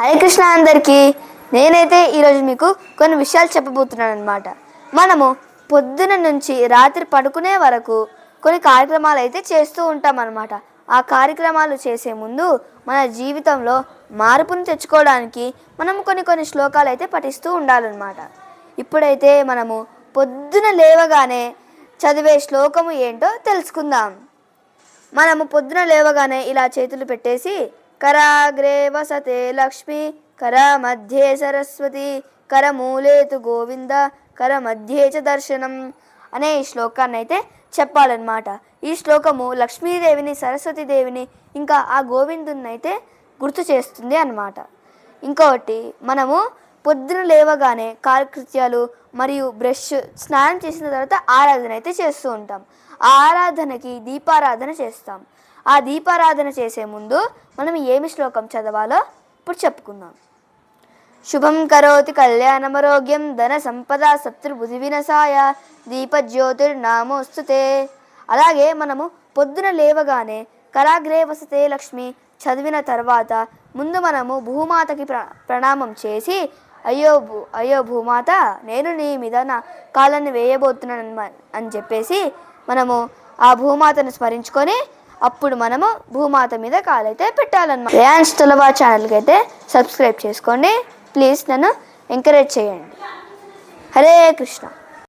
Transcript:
హరే కృష్ణ అందరికీ. నేనైతే ఈరోజు మీకు కొన్ని విషయాలు చెప్పబోతున్నాను అనమాట మనము పొద్దున నుంచి రాత్రి పడుకునే వరకు కొన్ని కార్యక్రమాలు అయితే చేస్తూ ఉంటాం అనమాట ఆ కార్యక్రమాలు చేసే ముందు మన జీవితంలో మార్పును తెచ్చుకోవడానికి మనం కొన్ని కొన్ని శ్లోకాలు అయితే పఠిస్తూ ఉండాలన్నమాట. ఇప్పుడైతే మనము పొద్దున లేవగానే చదివే శ్లోకము ఏంటో తెలుసుకుందాం. మనము పొద్దున లేవగానే ఇలా చేతులు పెట్టేసి కరాగ్రే వసతే లక్ష్మి కర మధ్యే సరస్వతి కర మూలేతు గోవింద కర మధ్యే చ దర్శనం అనే ఈ శ్లోకాన్ని అయితే చెప్పాలన్నమాట. ఈ శ్లోకము లక్ష్మీదేవిని సరస్వతీదేవిని ఇంకా ఆ గోవిందుని అయితే గుర్తు చేస్తుంది అన్నమాట. ఇంకొకటి మనము పొద్దున లేవగానే కాలకృత్యాలు మరియు బ్రష్ స్నానం చేసిన తర్వాత ఆరాధన అయితే చేస్తూ ఉంటాం. ఆ ఆరాధనకి దీపారాధన చేస్తాం. ఆ దీపారాధన చేసే ముందు మనం ఏమి శ్లోకం చదవాలో ఇప్పుడు చెప్పుకుందాం. శుభం కరోతి కళ్యాణమరోగ్యం ధన సంపద శత్రుబుధి వినసాయ దీపజ్యోతిర్నామోస్తుతే. అలాగే మనము పొద్దున లేవగానే కరాగ్రే వసతే లక్ష్మి చదివిన తర్వాత ముందు మనము భూమాతకి ప్ర ప్రణామం చేసి అయ్యో భూ అయ్యో భూమాత నేను నీ మీద నా కాళ్ళని వేయబోతున్నాను అని చెప్పేసి మనము ఆ భూమాతను స్మరించుకొని అప్పుడు మనము భూమాత మీద కాలైతే పెట్టాలన్నమాట. రేయాన్స్ తులబా ఛానల్కి అయితే సబ్స్క్రైబ్ చేసుకోండి. ప్లీజ్ నన్ను ఎంకరేజ్ చేయండి. హరే కృష్ణ.